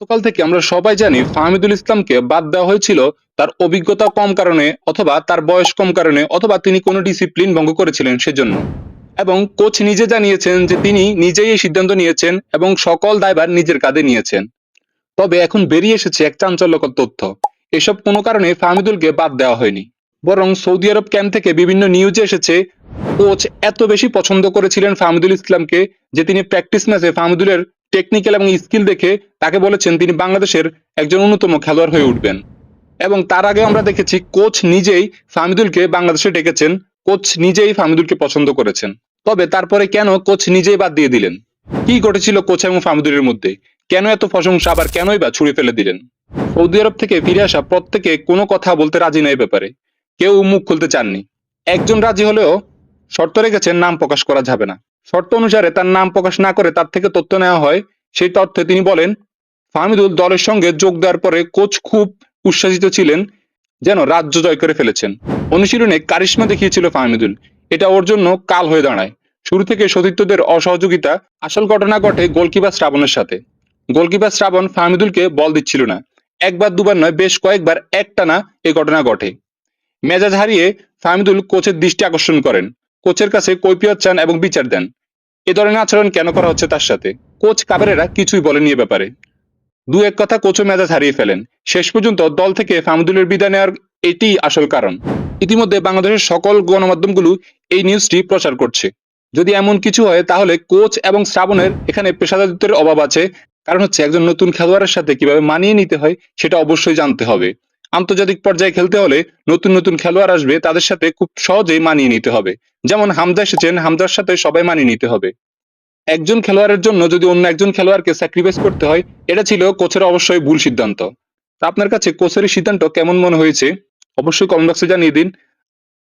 গতকাল থেকে আমরা সবাই জানি ফাহমিদুল ইসলামকে বাদ দেওয়া হয়েছিল। তার অভিজ্ঞতা কম কারণে অথবা তার বয়স কম কারণে অথবা তিনি কোনো ডিসিপ্লিন ভঙ্গ করেছিলেন সেজন্য। এবং কোচ নিজে জানিয়েছেন যে তিনি নিজেই এই সিদ্ধান্ত নিয়েছেন এবং সকল দায়ভার নিজের কাঁধে নিয়েছেন। তবে এখন বেরিয়ে এসেছে এক চাঞ্চল্যকর তথ্য। এসব কোনো কারণে ফাহমিদুলকে বাদ দেওয়া হয়নি। বরং সৌদি আরব ক্যাম্প থেকে বিভিন্ন নিউজে এসেছে, কোচ এত বেশি পছন্দ করেছিলেন ফাহমিদুল ইসলামকে যে তিনি প্র্যাকটিস ম্যাচে ফাহমিদুলের টেকনিক্যাল এবং স্কিল দেখে তাকে বলেছেন তিনি বাংলাদেশের একজন অন্যতম খেলোয়াড় হয়ে উঠবেন। এবং তার আগে আমরা দেখেছি কোচ নিজেই ফাহমিদুলকে বাংলাদেশে ডেকেছেন। কোচ নিজেই ফাহমিদুলকে পছন্দ করেছেন। তবে তারপরে কেন কোচ নিজেই বাদ দিয়ে দিলেন? কি ঘটেছিল কোচ এবং ফাহমিদুলের মধ্যে? কেন এত প্রশংসা? আবার কেনই বা ছুড়ে ফেলে দিলেন? সৌদি আরব থেকে ফিরে আসা প্রত্যেকে কোনো কথা বলতে রাজি নয় ব্যাপারে। কেউ মুখ খুলতে চাননি। একজন রাজি হলেও শর্ত রেখেছেন নাম প্রকাশ করা যাবে না। শর্ত অনুসারে তার নাম প্রকাশ না করে তার থেকে তথ্য নেওয়া হয়। সেই তথ্যে তিনি বলেন, ফাহমিদুল দলের সঙ্গে যোগ দেওয়ার পরে কোচ খুব উচ্ছ্বাসিত ছিলেন, যেন রাজ্য জয় করে ফেলেছেন। অনুশীলনে কারিশ্মা দেখিয়েছিল ফাহমিদুল, এটা ওর জন্য কাল হয়ে দাঁড়ায়। শুরু থেকে সতীর্থদের অসহযোগিতা, আসল ঘটনা ঘটে গোলকিপার শ্রাবণের সাথে। গোলকিপার শ্রাবণ ফাহমিদুলকে বল দিচ্ছিল না। একবার, দুবার নয়, বেশ কয়েকবার একটানা এ ঘটনা ঘটে। মেজাজ হারিয়ে ফাহমিদুল কোচের দৃষ্টি আকর্ষণ করেন। কোচের কাছে কৈফিয়ত চান এবং বিচার দেন। এ ধরনের আচরণ কেন করা হচ্ছে তার সাথে? কোচ কাবেরেরা কিছুই বলেনি এ ব্যাপারে। দু এক কথা কোচও মেজাজ হারিয়ে ফেলেন। শেষ পর্যন্ত দল থেকে ফাহমিদুলের বিদায় নেওয়ার এটিই আসল কারণ। ইতিমধ্যে বাংলাদেশের সকল গণমাধ্যমগুলো এই নিউজটি প্রচার করছে। যদি এমন কিছু হয়, তাহলে কোচ এবং শ্রাবণের এখানে পেশাদারিত্বের অভাব আছে। কারণ হচ্ছে একজন নতুন খেলোয়াড়ের সাথে কীভাবে মানিয়ে নিতে হয়, সেটা অবশ্যই জানতে হবে। আন্তর্জাতিক পর্যায়ে খেলতে হলে নতুন নতুন খেলোয়াড় আসবে, তাদের সাথে খুব সহজেই মানিয়ে নিতে হবে। যেমন হামজা এসেছেন হামদার সাথে সবাই মানিয়ে নিতে হবে। একজন খেলোয়াড়ের জন্য যদি অন্য একজন খেলোয়াড়কে স্যাক্রিফাইস করতে হয়, এটা ছিল কোচের অবশ্যই ভুল সিদ্ধান্ত। তা আপনার কাছে কোচের সিদ্ধান্ত কেমন মনে হয়েছে? অবশ্যই কমেন্ট বক্সে জানিয়ে দিন।